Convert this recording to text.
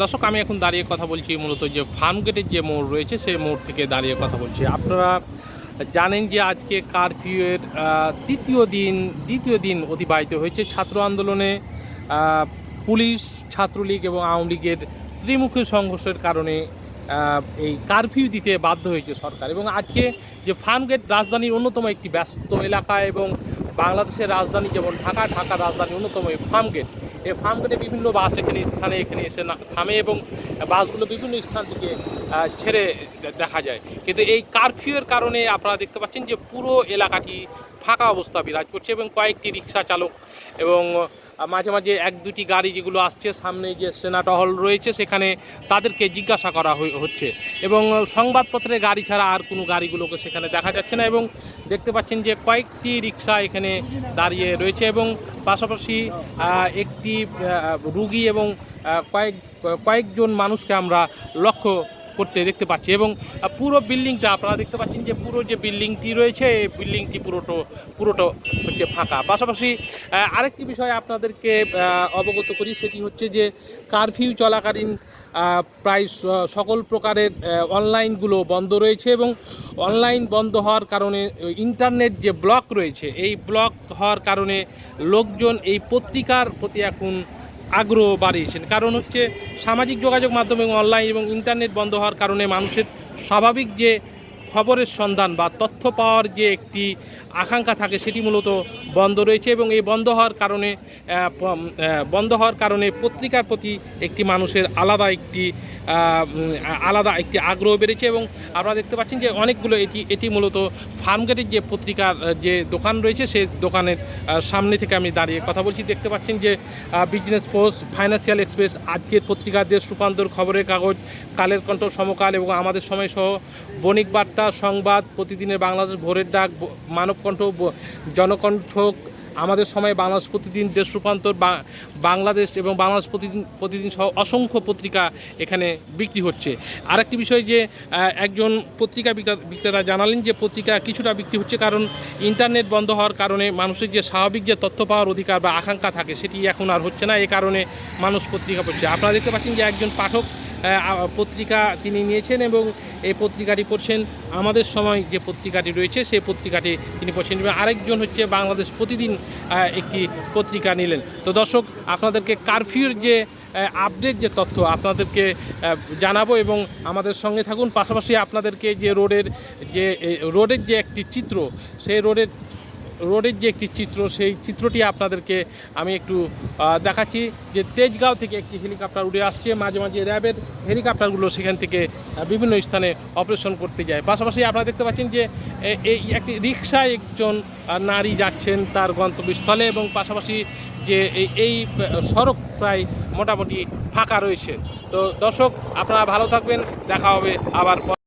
দর্শক, আমি এখন দাঁড়িয়ে কথা বলছি মূলত যে ফার্ম গেটের যে মোড় রয়েছে, সেই মোড় থেকে দাঁড়িয়ে কথা বলছি। আপনারা জানেন যে আজকে কারফিউয়ের তৃতীয় দিন, দ্বিতীয় দিন অতিবাহিত হয়েছে ছাত্র আন্দোলনে। পুলিশ, ছাত্রলীগ এবং আওয়ামী লীগের ত্রিমুখী সংঘর্ষের কারণে এই কারফিউ দিতে বাধ্য হয়েছে সরকার এবং আজকে যে ফার্মগেট রাজধানীর অন্যতম একটি ব্যস্ত এলাকা এবং বাংলাদেশের রাজধানী যেমন ঢাকা ঢাকা রাজধানীর অন্যতম এই ফার্মগেট এই ফার্মগেটে বিভিন্ন বাস এখানে স্থানে এখানে এসে থামে এবং বাসগুলো বিভিন্ন স্থান থেকে ছেড়ে দেখা যায়। কিন্তু এই কারফিউয়ের কারণে আপনারা দেখতে পাচ্ছেন যে পুরো এলাকাটি ফাঁকা অবস্থা বিরাজ করছে এবং কয়েকটি রিক্সা চালক এবং মাঝে মাঝে এক দুটি গাড়ি যেগুলো আসছে, সামনে যে সেনা টহল রয়েছে সেখানে তাদেরকে জিজ্ঞাসা করা হচ্ছে। এবং সংবাদপত্রে গাড়ি ছাড়া আর কোনো গাড়িগুলোকে সেখানে দেখা যাচ্ছে না এবং দেখতে পাচ্ছেন যে কয়েকটি রিক্সা এখানে দাঁড়িয়ে রয়েছে এবং পাশাপাশি একটি রুগী এবং কয়েক কয়েকজন মানুষকে আমরা লক্ষ্য করতে দেখতে পাচ্ছি এবং পুরো বিল্ডিংটা আপনারা দেখতে পাচ্ছেন যে পুরো যে বিল্ডিংটি রয়েছে, এই বিল্ডিংটি পুরোটো পুরোটো হচ্ছে ফাঁকা। পাশাপাশি আরেকটি বিষয় আপনাদেরকে অবগত করি, সেটি হচ্ছে যে কারফিউ চলাকালীন প্রায় সকল প্রকারের অনলাইনগুলো বন্ধ রয়েছে এবং অনলাইন বন্ধ হওয়ার কারণে ইন্টারনেট যে ব্লক রয়েছে, এই ব্লক হওয়ার কারণে লোকজন এই পত্রিকার প্রতি এখন আগ্রহ বাড়িয়েছেন। কারণ হচ্ছে সামাজিক যোগাযোগ মাধ্যম এবং অনলাইন এবং ইন্টারনেট বন্ধ হওয়ার কারণে মানুষের স্বাভাবিক যে খবরের সন্ধান বা তথ্য পাওয়ার যে একটি আকাঙ্ক্ষা থাকে, সেটি মূলত বন্ধ রয়েছে এবং এই বন্ধ হওয়ার কারণে বন্ধ হওয়ার কারণে পত্রিকার প্রতি একটি মানুষের আলাদা একটি আলাদা একটি আগ্রহ বেড়েছে এবং আপনারা দেখতে পাচ্ছেন যে অনেকগুলো এটি এটি মূলত ফার্মগেটের যে পত্রিকার যে দোকান রয়েছে সেই দোকানের সামনে থেকে আমি দাঁড়িয়ে কথা বলছি। দেখতে পাচ্ছেন যে বিজনেস পোস্ট ফাইন্যান্সিয়াল এক্সপ্রেস আজকের পত্রিকা দেশ রূপান্তর খবরের কাগজ, কালের কণ্ঠ সমকাল এবং আমাদের সময় সহ বণিক বার্তা, সংবাদ, প্রতিদিনের বাংলাদেশ ভোরের ডাক মানবকণ্ঠ জনকণ্ঠ আমাদের সময় বাংলাদেশ প্রতিদিন দেশ রূপান্তর বাংলাদেশ এবং বাংলাদেশ প্রতিদিন প্রতিদিন সহ অসংখ্য পত্রিকা এখানে বিক্রি হচ্ছে। আরেকটি বিষয় যে একজন পত্রিকা বিক্রেতা জানালেন যে, পত্রিকা কিছুটা বিক্রি হচ্ছে কারণ ইন্টারনেট বন্ধ হওয়ার কারণে মানুষের যে স্বাভাবিক যে তথ্য পাওয়ার অধিকার বা আকাঙ্ক্ষা থাকে, সেটি এখন আর হচ্ছে না। এ কারণে মানুষ পত্রিকা পড়ছে। আপনারা দেখতে পাচ্ছেন যে, একজন পাঠক পত্রিকা তিনি নিয়েছেন এবং এই পত্রিকাটি পড়ছেন আমাদের সময় যে পত্রিকাটি রয়েছে, সেই পত্রিকাটি তিনি পড়ছেন। এবং আরেকজন হচ্ছে বাংলাদেশ প্রতিদিন একটি পত্রিকা নিলেন। তো দর্শক, আপনাদেরকে কারফিউর যে আপডেট যে তথ্য, আপনাদেরকে জানাব এবং আমাদের সঙ্গে থাকুন। পাশাপাশি আপনাদেরকে যে রোডের যে রোডের যে একটি চিত্র, সেই রোডের রোডের যে একটি চিত্র, সেই চিত্রটি আপনাদেরকে আমি একটু দেখাচ্ছি যে তেজগাঁও থেকে একটি হেলিকপ্টার উড়ে আসছে। মাঝে মাঝে র্যাবের হেলিকপ্টারগুলো সেখান থেকে বিভিন্ন স্থানে অপারেশন করতে যায়। পাশাপাশি আপনারা দেখতে পাচ্ছেন যে এই একটি রিক্সায় একজন নারী যাচ্ছেন তার গন্তব্যস্থলে এবং পাশাপাশি যে এই সড়ক প্রায় মোটামুটি ফাঁকা রয়েছে। তো দর্শক, আপনারা ভালো থাকবেন। দেখা হবে আবার